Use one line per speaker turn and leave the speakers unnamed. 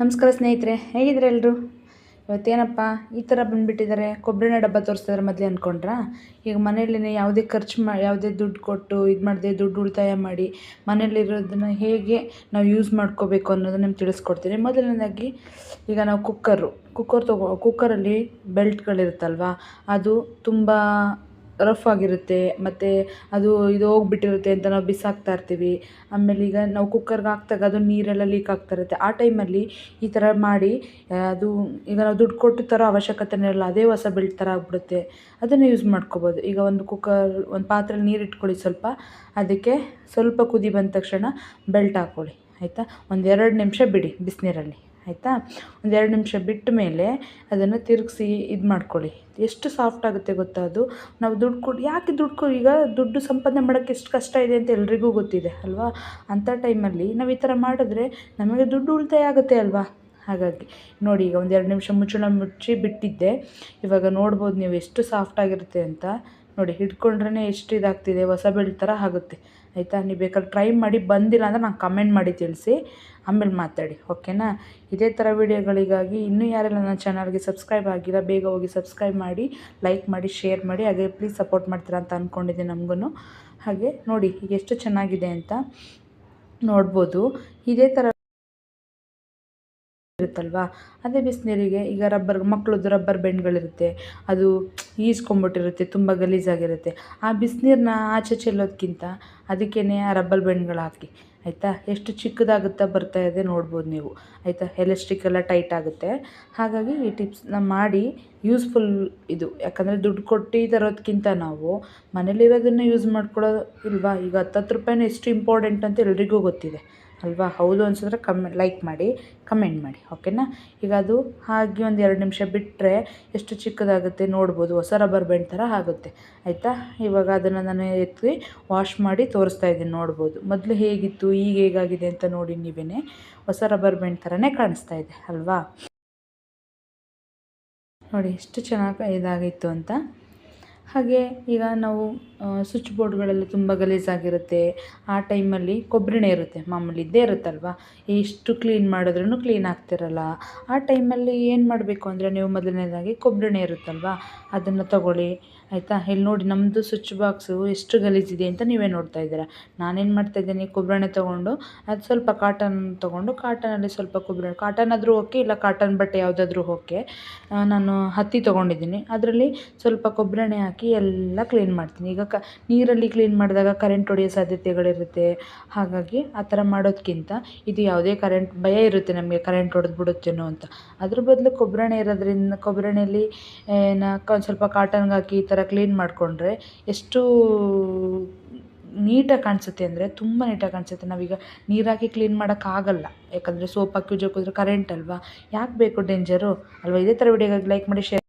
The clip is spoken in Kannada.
ನಮಸ್ಕಾರ ಸ್ನೇಹಿತರೆ ಹೇಗಿದ್ರೆ ಎಲ್ಲರೂ ಇವತ್ತೇನಪ್ಪ, ಈ ಥರ ಬಂದುಬಿಟ್ಟಿದ್ದಾರೆ, ಕೊಬ್ಬರಿನ ಡಬ್ಬ ತೋರಿಸ್ತಿದ್ರೆ ಮೊದಲೇ ಅಂದ್ಕೊಂಡ್ರಾ? ಈಗ ಮನೆಯಲ್ಲೇ ಯಾವುದೇ ಖರ್ಚು ಮಾ, ಯಾವುದೇ ದುಡ್ಡು ಕೊಟ್ಟು ಇದು ಮಾಡದೆ ದುಡ್ಡು ಉಳಿತಾಯ ಮಾಡಿ ಮನೇಲಿರೋದನ್ನ ಹೇಗೆ ನಾವು ಯೂಸ್ ಮಾಡ್ಕೋಬೇಕು ಅನ್ನೋದನ್ನ ನಿಮ್ಗೆ ತಿಳಿಸ್ಕೊಡ್ತೀನಿ. ಮೊದಲನೇದಾಗಿ, ಈಗ ನಾವು ಕುಕ್ಕರು, ಕುಕ್ಕರ್ ತಗೋ, ಕುಕ್ಕರಲ್ಲಿ ಬೆಲ್ಟ್ಗಳಿರುತ್ತಲ್ವ, ಅದು ತುಂಬ ರಫ್ ಆಗಿರುತ್ತೆ, ಮತ್ತು ಅದು ಇದು ಹೋಗ್ಬಿಟ್ಟಿರುತ್ತೆ ಅಂತ ನಾವು ಬಿಸಾಕ್ತಾ ಇರ್ತೀವಿ. ಆಮೇಲೆ ಈಗ ನಾವು ಕುಕ್ಕರ್ಗೆ ಹಾಕ್ದಾಗ ಅದು ನೀರೆಲ್ಲ ಲೀಕ್ ಆಗ್ತಾ ಇರುತ್ತೆ. ಆ ಟೈಮಲ್ಲಿ ಈ ಥರ ಮಾಡಿ ಅದು ಈಗ ನಾವು ದುಡ್ಡು ಕೊಟ್ಟು ತರೋ ಅವಶ್ಯಕತೆನೇ ಇರಲ್ಲ, ಅದೇ ಹೊಸ ಬೆಲ್ಟ್ ಥರ ಆಗ್ಬಿಡುತ್ತೆ. ಅದನ್ನು ಯೂಸ್ ಮಾಡ್ಕೋಬೋದು. ಈಗ ಒಂದು ಕುಕ್ಕರ್ ಒಂದು ಪಾತ್ರೆಲಿ ನೀರು ಇಟ್ಕೊಳ್ಳಿ ಸ್ವಲ್ಪ, ಅದಕ್ಕೆ ಸ್ವಲ್ಪ ಕುದಿ ಬಂದ ತಕ್ಷಣ ಬೆಲ್ಟ್ ಹಾಕ್ಕೊಳ್ಳಿ ಆಯಿತಾ? ಒಂದು ಎರಡು ನಿಮಿಷ ಬಿಡಿ ಬಿಸಿನೀರಲ್ಲಿ. ಆಯಿತಾ? ಒಂದು ಎರಡು ನಿಮಿಷ ಬಿಟ್ಟ ಮೇಲೆ ಅದನ್ನು ತಿರುಗಿಸಿ ಇದು ಮಾಡ್ಕೊಳ್ಳಿ. ಎಷ್ಟು ಸಾಫ್ಟ್ ಆಗುತ್ತೆ ಗೊತ್ತಾ ಅದು? ನಾವು ದುಡ್ಡು ಕೊಟ್ಟು ಯಾಕೆ ದುಡ್ಡು ಈಗ ದುಡ್ಡು ಸಂಪಾದನೆ ಮಾಡೋಕ್ಕೆ ಎಷ್ಟು ಕಷ್ಟ ಇದೆ ಅಂತ ಎಲ್ರಿಗೂ ಗೊತ್ತಿದೆ, ಅಲ್ವಾ? ಅಂಥ ಟೈಮಲ್ಲಿ ನಾವು ಈ ಥರ ಮಾಡಿದ್ರೆ ನಮಗೆ ದುಡ್ಡು ಉಳಿತಾಯ ಆಗುತ್ತೆ ಅಲ್ವಾ? ಹಾಗಾಗಿ ನೋಡಿ, ಈಗ ಒಂದು ಎರಡು ನಿಮಿಷ ಮುಚ್ಚಳ ಮುಚ್ಚಿ ಬಿಟ್ಟಿದ್ದೆ. ಇವಾಗ ನೋಡ್ಬೋದು ನೀವು ಎಷ್ಟು ಸಾಫ್ಟ್ ಆಗಿರುತ್ತೆ ಅಂತ. ನೋಡಿ ಹಿಡ್ಕೊಂಡ್ರೇ ಎಷ್ಟು ಇದಾಗ್ತಿದೆ, ಹೊಸ ಬೆಲ್ಟ್ ಥರ ಆಗುತ್ತೆ. ಆಯಿತಾ? ನೀವು ಬೇಕಾದ್ರೆ ಟ್ರೈ ಮಾಡಿ ಬಂದಿಲ್ಲ ಅಂದರೆ ನಾನು ಕಮೆಂಟ್ ಮಾಡಿ ತಿಳಿಸಿ. ಆಮೇಲೆ ಮಾತಾಡಿ ಓಕೆನಾ ಇದೇ ಥರ ವೀಡಿಯೋಗಳಿಗಾಗಿ ಇನ್ನೂ ಯಾರೆಲ್ಲ ನನ್ನ ಚಾನಲ್ಗೆ ಸಬ್ಸ್ಕ್ರೈಬ್ ಆಗಿಲ್ಲ, ಬೇಗ ಹೋಗಿ ಸಬ್ಸ್ಕ್ರೈಬ್ ಮಾಡಿ ಲೈಕ್ ಮಾಡಿ ಶೇರ್ ಮಾಡಿ, ಹಾಗೆ ಪ್ಲೀಸ್ ಸಪೋರ್ಟ್ ಮಾಡ್ತೀರಾ ಅಂತ ಅಂದ್ಕೊಂಡಿದ್ದೆ ನಮಗೂ ಹಾಗೆ ನೋಡಿ ಎಷ್ಟು ಚೆನ್ನಾಗಿದೆ ಅಂತ ನೋಡ್ಬೋದು. ಇದೇ ಥರ ಇರುತ್ತಲ್ವಾ? ಅದೇ ಬಿಸಿನೀರಿಗೆ ಈಗ ರಬ್ಬರ್ ಮಕ್ಕಳದ್ದು ರಬ್ಬರ್ ಬೆಂಡ್ಗಳಿರುತ್ತೆ. ಅದು ಈಸ್ಕೊಂಬಿಟ್ಟಿರುತ್ತೆ, ತುಂಬ ಗಲೀಜಾಗಿರುತ್ತೆ. ಆ ಬಿಸಿನೀರನ್ನ ಆಚೆ ಚೆಲ್ಲೋದಕ್ಕಿಂತ ಅದಕ್ಕೇ ಆ ರಬ್ಬರ್ ಬೆಂಡ್ಗಳು ಹಾಕಿ ಆಯಿತಾ? ಎಷ್ಟು ಚಿಕ್ಕದಾಗುತ್ತಾ ಬರ್ತಾ ಇದೆ ನೋಡ್ಬೋದು ನೀವು. ಆಯಿತಾ? ಎಲೆಸ್ಟಿಕ್ ಎಲ್ಲ ಟೈಟ್ ಆಗುತ್ತೆ. ಹಾಗಾಗಿ ಈ ಟಿಪ್ಸ್ನ ಮಾಡಿ ಯೂಸ್ಫುಲ್ ಇದು. ಯಾಕಂದರೆ ದುಡ್ಡು ಕೊಟ್ಟು ತರೋದಕ್ಕಿಂತ ನಾವು ಮನೇಲಿರೋದನ್ನು ಯೂಸ್ ಮಾಡ್ಕೊಳ್ಳೋ ಇಲ್ವಾ? ಈಗ ಹತ್ತತ್ತು ರೂಪಾಯಿನೂ ಎಷ್ಟು ಇಂಪಾರ್ಟೆಂಟ್ ಅಂತ ಎಲ್ರಿಗೂ ಗೊತ್ತಿದೆ. ಅಲ್ವಾ? ಹೌದು ಅನ್ಸಿದ್ರೆ ಕಮ್ ಲೈಕ್ ಮಾಡಿ ಕಮೆಂಟ್ ಮಾಡಿ ಓಕೆನಾ ಈಗ ಅದು ಹಾಗೆ ಒಂದು ಎರಡು ನಿಮಿಷ ಬಿಟ್ಟರೆ ಎಷ್ಟು ಚಿಕ್ಕದಾಗುತ್ತೆ ನೋಡ್ಬೋದು, ಹೊಸ ರಬ್ಬರ್ ಬ್ಯಾಂಡ್ ಥರ ಆಗುತ್ತೆ, ಆಯಿತಾ? ಇವಾಗ ಅದನ್ನು ನಾನು ಎತ್ತಿ ವಾಶ್ ಮಾಡಿ ತೋರಿಸ್ತಾ ಇದ್ದೀನಿ ನೋಡ್ಬೋದು. ಮೊದಲು ಹೇಗಿತ್ತು, ಈಗ ಹೇಗಾಗಿದೆ ಅಂತ ನೋಡಿ ನೀವೇ ಹೊಸ ರಬ್ಬರ್ ಬ್ಯಾಂಡ್ ಥರನೇ ಕಾಣಿಸ್ತಾ ಇದೆ, ಅಲ್ವಾ? ನೋಡಿ, ಎಷ್ಟು ಚೆನ್ನಾಗಿ ಇದಾಗಿತ್ತು ಅಂತ. ಹಾಗೆ ಈಗ ನಾವು ಸ್ವಿಚ್ ಬೋರ್ಡ್ಗಳೆಲ್ಲ ತುಂಬ ಗಲೀಜಾಗಿರುತ್ತೆ. ಆ ಟೈಮಲ್ಲಿ ಕೊಬ್ಬರಿನೇ ಇರುತ್ತೆ, ಮಾಮೂಲಿ ಇದ್ದೇ ಇರುತ್ತಲ್ವ? ಎಷ್ಟು ಕ್ಲೀನ್ ಮಾಡಿದ್ರೂ ಕ್ಲೀನ್ ಆಗ್ತಿರಲ್ಲ. ಆ ಟೈಮಲ್ಲಿ ಏನು ಮಾಡಬೇಕು ಅಂದರೆ ನೀವು ಮೊದಲನೇದಾಗಿ ಕೊಬ್ಬರಿನೇ ಇರುತ್ತಲ್ವ? ಅದನ್ನು ತಗೊಳ್ಳಿ, ಆಯಿತಾ? ಇಲ್ಲಿ ನೋಡಿ ನಮ್ಮದು ಸ್ವಿಚ್ ಬಾಕ್ಸು ಎಷ್ಟು ಗಲೀಜಿದೆ ಅಂತ ನೀವೇ ನೋಡ್ತಾ ಇದ್ದೀರಾ. ನಾನೇನು ಮಾಡ್ತಾಯಿದ್ದೀನಿ ಕೊಬ್ಬರಣೆ ತೊಗೊಂಡು, ಅದು ಸ್ವಲ್ಪ ಕಾಟನ್ ತೊಗೊಂಡು ಕಾಟನಲ್ಲಿ ಸ್ವಲ್ಪ ಕೊಬ್ಬರಿ ಕಾಟನ್ ಆದರೂ ಓಕೆ ಇಲ್ಲ ಕಾಟನ್ ಬಟ್ಟೆ ಯಾವುದಾದ್ರೂ ಓಕೆ ನಾನು ಹತ್ತಿ ತೊಗೊಂಡಿದ್ದೀನಿ. ಅದರಲ್ಲಿ ಸ್ವಲ್ಪ ಕೊಬ್ಬರಿಣೆ ಎಲ್ಲ ಕ್ಲೀನ್ ಮಾಡ್ತೀನಿ. ಈಗ ಕ, ನೀರಲ್ಲಿ ಕ್ಲೀನ್ ಮಾಡಿದಾಗ ಕರೆಂಟ್ ಹೊಡೆಯೋ ಸಾಧ್ಯತೆಗಳಿರುತ್ತೆ. ಹಾಗಾಗಿ ಆ ಥರ ಮಾಡೋದಕ್ಕಿಂತ ಇದು ಯಾವುದೇ ಕರೆಂಟ್ ಭಯ ಇರುತ್ತೆ ನಮಗೆ ಕರೆಂಟ್ ಹೊಡೆದು ಬಿಡುತ್ತೇನೋ ಅಂತ. ಅದ್ರ ಬದಲು ಕೊಬ್ಬರಣೆ ಇರೋದ್ರಿಂದ ಕೊಬ್ಬರಣೆಯಲ್ಲಿ ನಾ ಒಂದು ಸ್ವಲ್ಪ ಕಾಟನ್ಗೆ ಹಾಕಿ ಈ ಥರ ಕ್ಲೀನ್ ಮಾಡಿಕೊಂಡ್ರೆ ಎಷ್ಟು ನೀಟಾಗಿ ಕಾಣಿಸುತ್ತೆ ಅಂದರೆ ತುಂಬ ನೀಟಾಗಿ ಕಾಣಿಸುತ್ತೆ. ನಾವೀಗ ನೀರಾಕಿ ಹಾಕಿ ಕ್ಲೀನ್ ಮಾಡೋಕ್ಕಾಗಲ್ಲ. ಯಾಕಂದರೆ ಸೋಪ್ ಹಾಕಿ ಜೋಕಿದ್ರೆ ಕರೆಂಟ್ ಅಲ್ವಾ? ಯಾಕೆ ಬೇಕು ಡೇಂಜರು ಅಲ್ವಾ? ಇದೇ ಥರ ವಿಡಿಯೋಗಾಗಿ ಲೈಕ್ ಮಾಡಿ ಶೇರ್